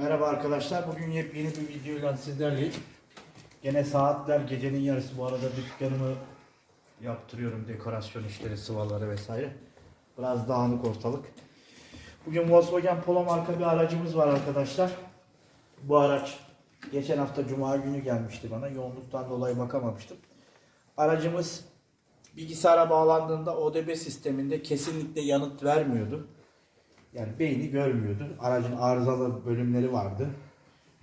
Merhaba arkadaşlar. Bugün yepyeni bir videoyla sizlerleyim. Gene saatler gecenin yarısı. Bu arada dükkanımı yaptırıyorum. Dekorasyon işleri, sıvaları vesaire. Biraz dağınık ortalık. Bugün Volkswagen Polo marka bir aracımız var arkadaşlar. Bu araç geçen hafta Cuma günü gelmişti bana. Yoğunluktan dolayı bakamamıştım. Aracımız bilgisayara bağlandığında ODB sisteminde kesinlikle yanıt vermiyordu. Yani beyni görmüyordu. Aracın arızalı bölümleri vardı.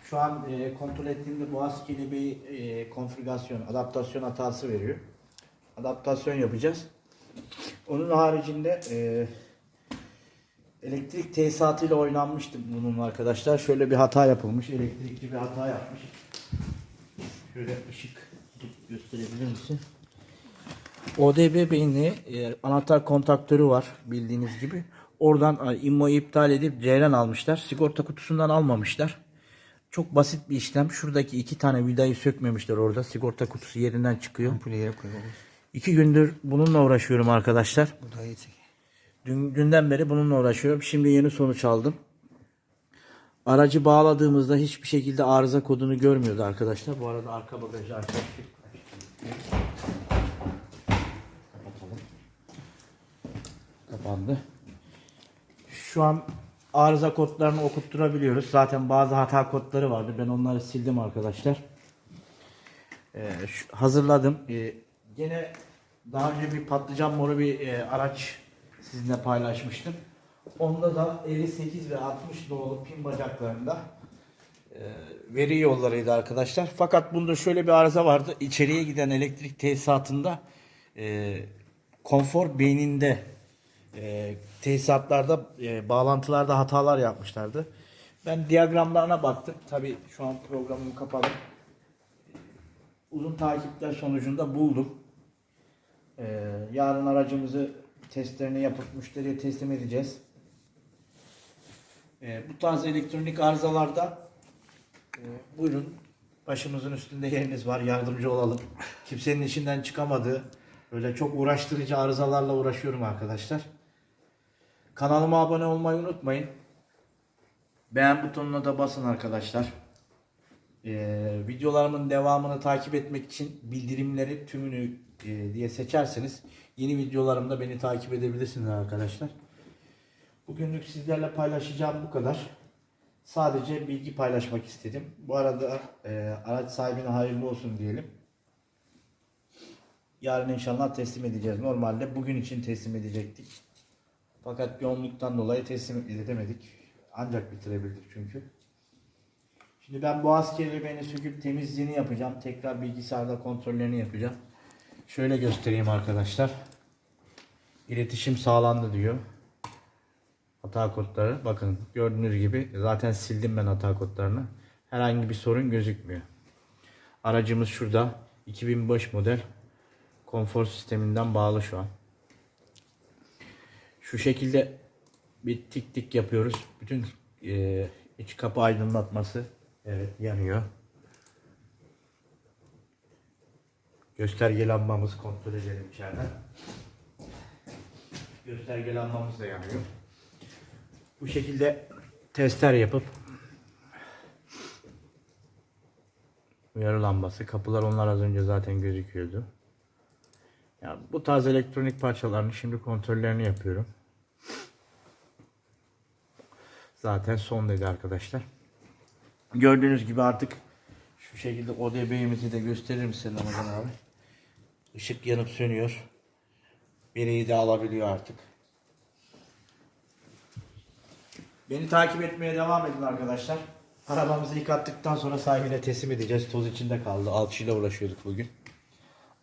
Şu an e, kontrol ettiğimde boğaz kelebeği e, konfigürasyon, adaptasyon hatası veriyor. Adaptasyon yapacağız. Onun haricinde e, elektrik tesisatıyla oynanmıştı bunun arkadaşlar. Şöyle bir hata yapılmış. Elektrikli bir hata yapmış. Şöyle ışık gösterebilir misin? ODB beyni e, anahtar kontaktörü var bildiğiniz gibi. Oradan immoyu iptal edip ceyran almışlar. Sigorta kutusundan almamışlar. Çok basit bir işlem. Şuradaki iki tane vidayı sökmemişler orada. Sigorta kutusu yerinden çıkıyor. Ampulü yere koyuyoruz. İki gündür bununla uğraşıyorum arkadaşlar. Bu da iyi. Dün, dünden beri bununla uğraşıyorum. Şimdi yeni sonuç aldım. Aracı bağladığımızda hiçbir şekilde arıza kodunu görmüyordu arkadaşlar. Bu arada arka bagajı açtık. Kapatalım. Kapandı. Şu an arıza kodlarını okutturabiliyoruz. Zaten bazı hata kodları vardı. Ben onları sildim arkadaşlar. Ee, şu- hazırladım. Ee, gene daha önce bir patlıcan moru bir e, araç sizinle paylaşmıştım. Onda da 58 ve 60 nolu pin bacaklarında e, veri yollarıydı arkadaşlar. Fakat bunda şöyle bir arıza vardı. İçeriye giden elektrik tesisatında e, konfor beyninde e, tesisatlarda e, bağlantılarda hatalar yapmışlardı. Ben diyagramlarına baktım. Tabi şu an programım kapalı. Uzun takipler sonucunda buldum. Ee, yarın aracımızı testlerini yapıp müşteriye teslim edeceğiz. Ee, bu tarz elektronik arızalarda e, buyurun başımızın üstünde yeriniz var yardımcı olalım. Kimsenin işinden çıkamadığı böyle çok uğraştırıcı arızalarla uğraşıyorum arkadaşlar. Kanalıma abone olmayı unutmayın. Beğen butonuna da basın arkadaşlar. Ee, videolarımın devamını takip etmek için bildirimleri tümünü e, diye seçerseniz yeni videolarımda beni takip edebilirsiniz arkadaşlar. Bugünlük sizlerle paylaşacağım bu kadar. Sadece bilgi paylaşmak istedim. Bu arada e, araç sahibine hayırlı olsun diyelim. Yarın inşallah teslim edeceğiz. Normalde bugün için teslim edecektik. Fakat yoğunluktan dolayı teslim edemedik. Ancak bitirebildik çünkü. Şimdi ben boğaz kelebeğini söküp temizliğini yapacağım. Tekrar bilgisayarda kontrollerini yapacağım. Şöyle göstereyim arkadaşlar. İletişim sağlandı diyor. Hata kodları. Bakın gördüğünüz gibi zaten sildim ben hata kodlarını. Herhangi bir sorun gözükmüyor. Aracımız şurada. 2005 model. Konfor sisteminden bağlı şu an. Şu şekilde bir tik tik yapıyoruz. Bütün e, iç kapı aydınlatması evet yanıyor. Gösterge lambamız kontrol edelim içeriden. Gösterge lambamız da yanıyor. Bu şekilde testler yapıp uyarı lambası. Kapılar onlar az önce zaten gözüküyordu. Ya bu tarz elektronik parçaların şimdi kontrollerini yapıyorum. Zaten son dedi arkadaşlar. Gördüğünüz gibi artık şu şekilde ODB'imizi de gösterir misin Ramazan abi? Işık yanıp sönüyor. Bireyi de alabiliyor artık. Beni takip etmeye devam edin arkadaşlar. Arabamızı yıkattıktan sonra sahibine teslim edeceğiz. Toz içinde kaldı. Alçıyla uğraşıyorduk bugün.